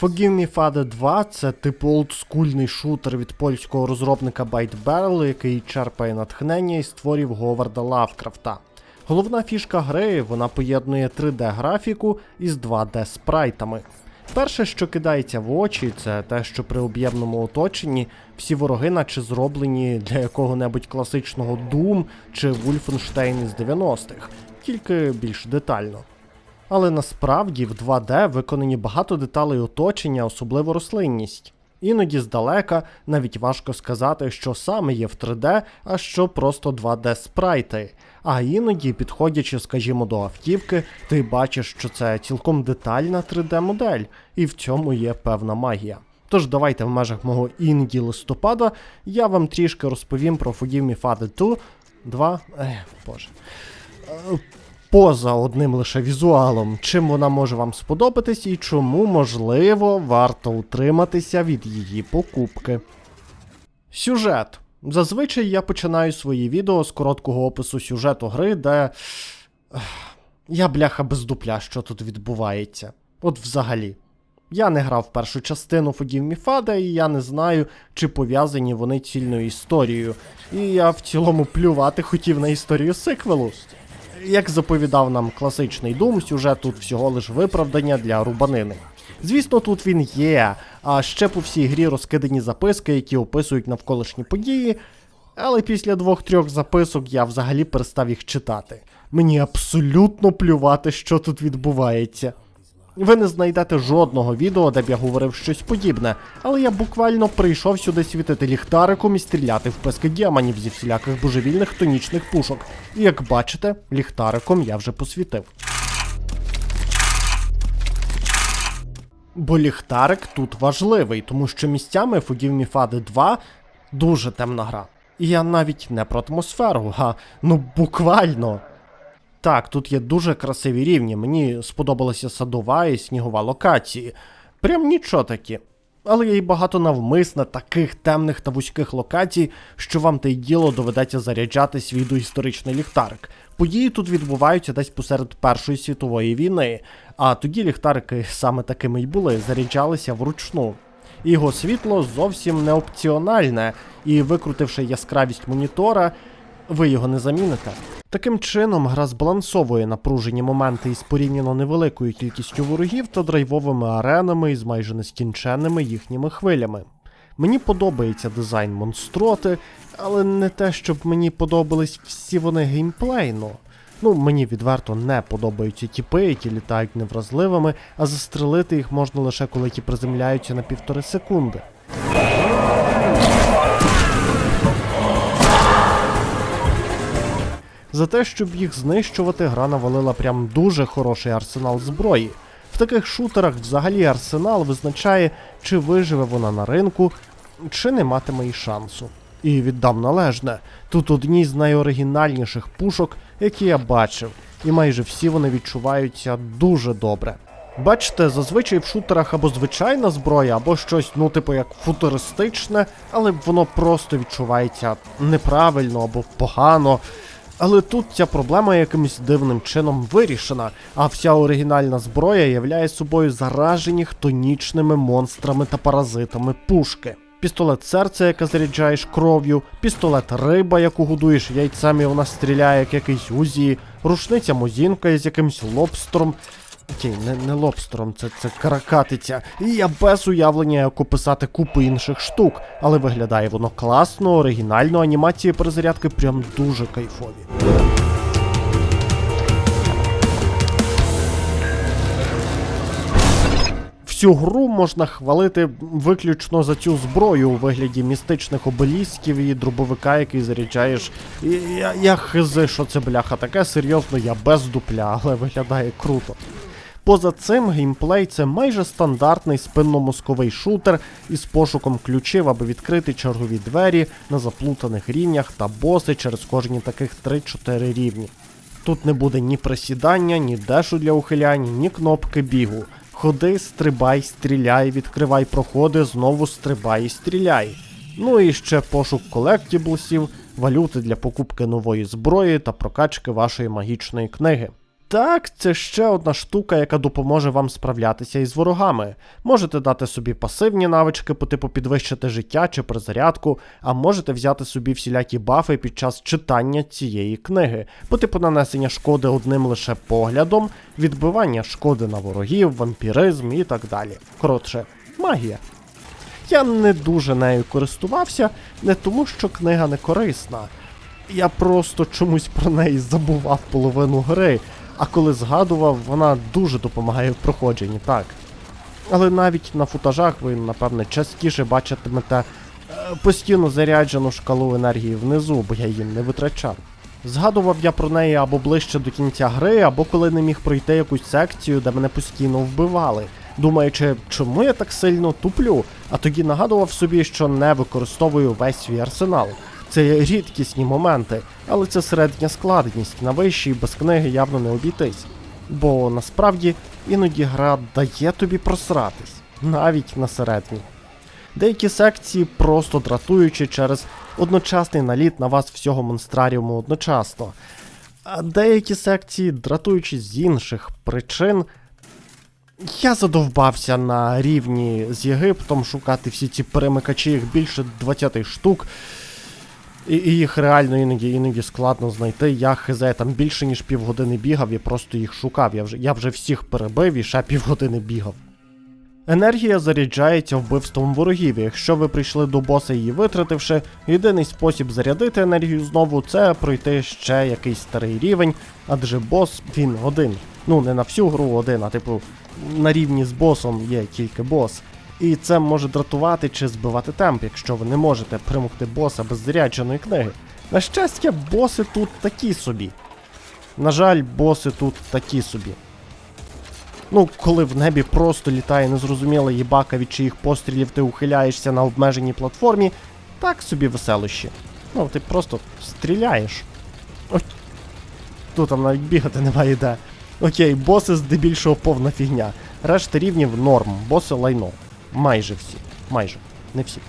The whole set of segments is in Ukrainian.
Forgive Me Father 2 це типу олдскульний шутер від польського розробника Byte Barrel, який черпає натхнення із творів Говарда Лавкрафта. Головна фішка гри вона поєднує 3D-графіку із 2D-спрайтами. Перше, що кидається в очі, це те, що при об'ємному оточенні всі вороги, наче зроблені для якого-небудь класичного Doom чи Wolfenstein із 90-х, тільки більш детально. Але насправді в 2D виконані багато деталей оточення, особливо рослинність. Іноді здалека навіть важко сказати, що саме є в 3D, а що просто 2D спрайти. А іноді, підходячи, скажімо, до автівки, ти бачиш, що це цілком детальна 3D-модель, і в цьому є певна магія. Тож давайте в межах мого інді листопада я вам трішки розповім про Forgive Me Father 2, 2, ех, боже. Поза одним лише візуалом, чим вона може вам сподобатись і чому, можливо, варто утриматися від її покупки. Сюжет. Зазвичай я починаю свої відео з короткого опису сюжету гри, де. Я бляха без дупля, що тут відбувається. От взагалі. Я не грав першу частину Фодів Міфада, і я не знаю, чи пов'язані вони цільною історією. І я в цілому плювати хотів на історію сиквелу. Як заповідав нам класичний дум, сюжет тут всього лиш виправдання для рубанини. Звісно, тут він є, а ще по всій грі розкидані записки, які описують навколишні події, але після двох-трьох записок я взагалі перестав їх читати. Мені абсолютно плювати, що тут відбувається. Ви не знайдете жодного відео, де б я говорив щось подібне, але я буквально прийшов сюди світити ліхтариком і стріляти в пески діаманів зі всіляких божевільних тонічних пушок. І як бачите, ліхтариком я вже посвітив. Бо ліхтарик тут важливий, тому що місцями Me Father 2 дуже темна гра. І я навіть не про атмосферу, а ну буквально. Так, тут є дуже красиві рівні. Мені сподобалася садова і снігова локації. Прям нічого такі. Але є й багато навмисне таких темних та вузьких локацій, що вам те й діло доведеться заряджати свій доісторичний ліхтарик. Події тут відбуваються десь посеред Першої світової війни, а тоді ліхтарики саме такими й були, заряджалися вручну. Його світло зовсім не опціональне, і викрутивши яскравість монітора, ви його не заміните. Таким чином, гра збалансовує напружені моменти із порівняно невеликою кількістю ворогів та драйвовими аренами із майже нескінченними їхніми хвилями. Мені подобається дизайн монстроти, але не те, щоб мені подобались всі вони геймплейно. Ну, мені відверто не подобаються тіпи, які літають невразливими, а застрелити їх можна лише коли ті приземляються на півтори секунди. За те, щоб їх знищувати, гра навалила прям дуже хороший арсенал зброї. В таких шутерах взагалі арсенал визначає, чи виживе вона на ринку, чи не матиме й шансу. І віддам належне, тут одні з найоригінальніших пушок, які я бачив, і майже всі вони відчуваються дуже добре. Бачите, зазвичай в шутерах або звичайна зброя, або щось, ну, типу, як футуристичне, але воно просто відчувається неправильно або погано. Але тут ця проблема якимось дивним чином вирішена, а вся оригінальна зброя являє собою заражені хтонічними монстрами та паразитами пушки. Пістолет серце, яке заряджаєш кров'ю, пістолет риба, яку годуєш яйцем, вона стріляє як якийсь узі, рушниця мозінка із якимсь лобстром. Окей, не, не лобстером, це, це каракатиця. І я без уявлення, як описати купу інших штук, але виглядає воно класно, оригінально, анімації перезарядки прям дуже кайфові. Всю гру можна хвалити виключно за цю зброю у вигляді містичних обелісків і дробовика, який заряджаєш. Я, я хизи, що це бляха таке, серйозно, я без дупля, але виглядає круто. Поза цим геймплей це майже стандартний спинномозковий шутер із пошуком ключів, аби відкрити чергові двері на заплутаних рівнях та боси через кожні таких 3-4 рівні. Тут не буде ні присідання, ні дешу для ухилянь, ні кнопки бігу. Ходи, стрибай, стріляй, відкривай проходи, знову стрибай і стріляй. Ну і ще пошук колектіблсів, валюти для покупки нової зброї та прокачки вашої магічної книги. Так, це ще одна штука, яка допоможе вам справлятися із ворогами. Можете дати собі пасивні навички по типу підвищити життя чи призарядку, а можете взяти собі всілякі бафи під час читання цієї книги, по типу нанесення шкоди одним лише поглядом, відбивання шкоди на ворогів, вампіризм і так далі. Коротше, магія. Я не дуже нею користувався, не тому, що книга не корисна. Я просто чомусь про неї забував половину гри, а коли згадував, вона дуже допомагає в проходженні, так. Але навіть на футажах ви, напевне, частіше бачитимете е, постійно заряджену шкалу енергії внизу, бо я її не витрачав. Згадував я про неї або ближче до кінця гри, або коли не міг пройти якусь секцію, де мене постійно вбивали, думаючи, чому я так сильно туплю, а тоді нагадував собі, що не використовую весь свій арсенал. Це рідкісні моменти, але це середня складність, на вищій без книги явно не обійтись. Бо насправді іноді гра дає тобі просратись, навіть на середній. Деякі секції просто дратуючі через одночасний наліт на вас всього монстраріуму одночасно. А деякі секції дратуючі з інших причин. Я задовбався на рівні з Єгиптом шукати всі ці перемикачі, їх більше 20 штук. І, і їх реально іноді іноді складно знайти. Я хз там більше ніж півгодини бігав і просто їх шукав. Я вже, я вже всіх перебив і ще півгодини бігав. Енергія заряджається вбивством ворогів. Якщо ви прийшли до боса її витративши, єдиний спосіб зарядити енергію знову це пройти ще якийсь старий рівень, адже бос він один. Ну не на всю гру один, а типу на рівні з босом є тільки бос. І це може дратувати чи збивати темп, якщо ви не можете примогти боса без зарядженої книги. На щастя, боси тут такі собі. На жаль, боси тут такі собі. Ну, коли в небі просто літає незрозуміла їбака, від чиїх пострілів ти ухиляєшся на обмеженій платформі, так собі веселощі. Ну, ти просто стріляєш. Ось. Тут там навіть бігати немає де. Окей, боси здебільшого повна фігня. Решта рівнів норм, боси лайно. Майже всі. Майже. Не всі.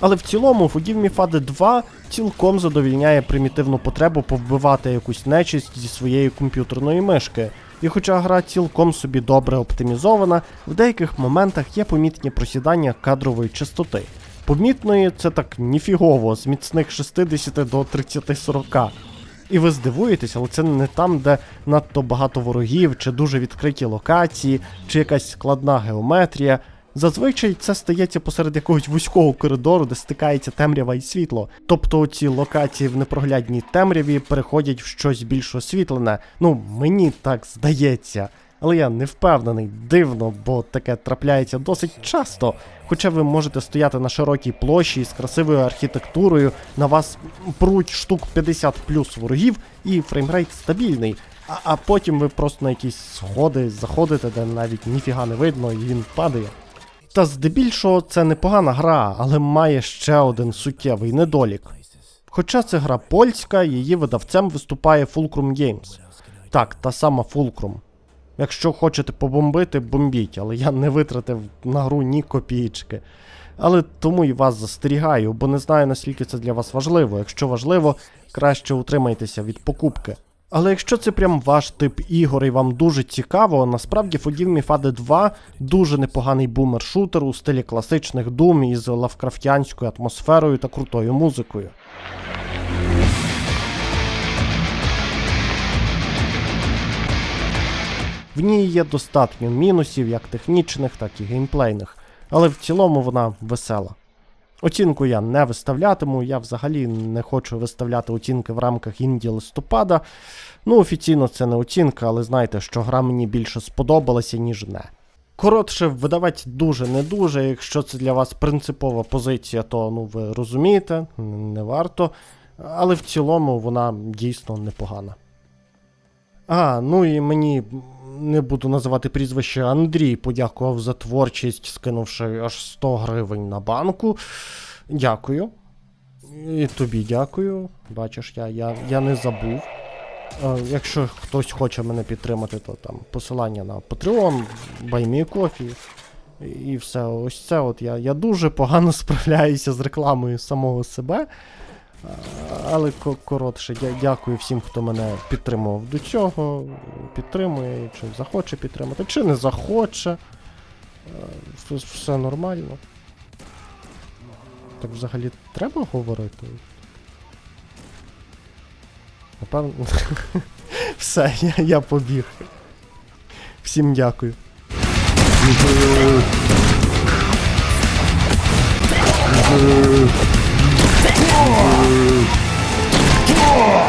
Але в цілому Me Father 2 цілком задовільняє примітивну потребу повбивати якусь нечисть зі своєї комп'ютерної мишки. І хоча гра цілком собі добре оптимізована, в деяких моментах є помітні просідання кадрової частоти. Помітної це так ніфігово, з міцних 60 до 30-40. І ви здивуєтесь, але це не там, де надто багато ворогів, чи дуже відкриті локації, чи якась складна геометрія. Зазвичай це стається посеред якогось вузького коридору, де стикається темрява і світло. Тобто ці локації в непроглядній темряві переходять в щось більш освітлене. Ну, мені так здається. Але я не впевнений, дивно, бо таке трапляється досить часто. Хоча ви можете стояти на широкій площі з красивою архітектурою, на вас пруть штук 50 плюс ворогів, і фреймрейт стабільний. А, а потім ви просто на якісь сходи заходите, де навіть ніфіга не видно, і він падає. Та здебільшого це непогана гра, але має ще один суттєвий недолік. Хоча це гра польська, її видавцем виступає Fulcrum Games. Так, та сама Fulcrum. Якщо хочете побомбити, бомбіть, але я не витратив на гру ні копійки. Але тому і вас застерігаю, бо не знаю наскільки це для вас важливо. Якщо важливо, краще утримайтеся від покупки. Але якщо це прям ваш тип ігор і вам дуже цікаво, насправді Forgive Me Father 2 дуже непоганий бумер-шутер у стилі класичних Doom із лавкрафтянською атмосферою та крутою музикою. В ній є достатньо мінусів, як технічних, так і геймплейних, але в цілому вона весела. Оцінку я не виставлятиму, я взагалі не хочу виставляти оцінки в рамках інді листопада. Ну, офіційно це не оцінка, але знайте, що гра мені більше сподобалася, ніж не. Коротше, видавець дуже не дуже. Якщо це для вас принципова позиція, то ну ви розумієте, не варто. Але в цілому вона дійсно непогана. А, ну і мені не буду називати прізвище Андрій подякував за творчість, скинувши аж 100 гривень на банку. Дякую. І тобі дякую. Бачиш, я, я, я не забув. Якщо хтось хоче мене підтримати, то там посилання на Patreon, BuyMeCoffee і все. Ось це от я, я дуже погано справляюся з рекламою самого себе. Але коротше, дя- дякую всім, хто мене підтримував до цього. Підтримує, чи захоче підтримати, чи не захоче. Е, все- нормально. Так взагалі треба говорити? Напевно. Все, я, я побіг. Всім дякую. Whoa! Whoa!